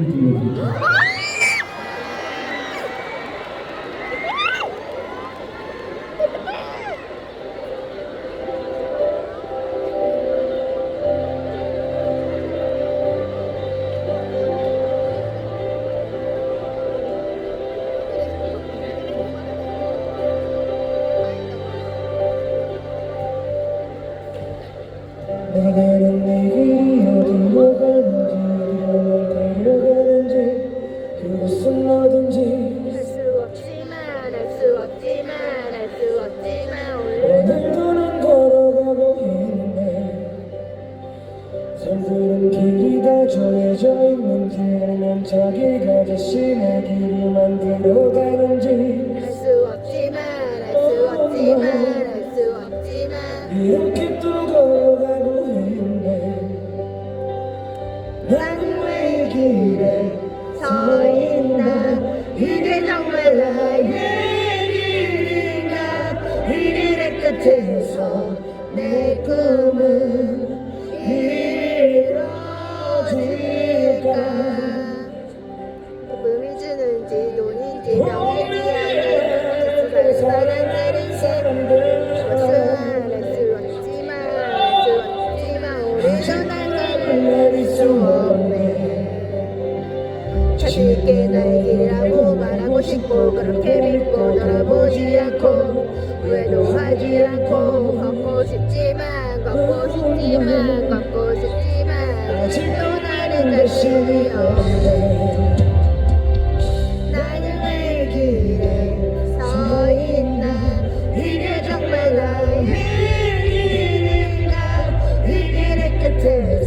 muito. 정해져 있는지 아니면 자기가 내 길을 만들어 가는지. 알 수 없지만 알 수 없지만 알 수 없지만. 이렇게 또 걸어가고 있네. 나는 왜 길에 서 있나? 이게 정말 나의 길인가? 이 길의 끝에서 내 꿈은 내릴 수 없네. 절대 나의 길이라고 말하고 싶고 그렇게 믿고 돌아보지 않고 후회도 하지 않고 걷고 싶지만 걷고 싶지만 걷고 싶지만 아직도 나는 자신이 없네. 나는 내 길에 서 있나? 이게 정말 나의 이 길의 끝에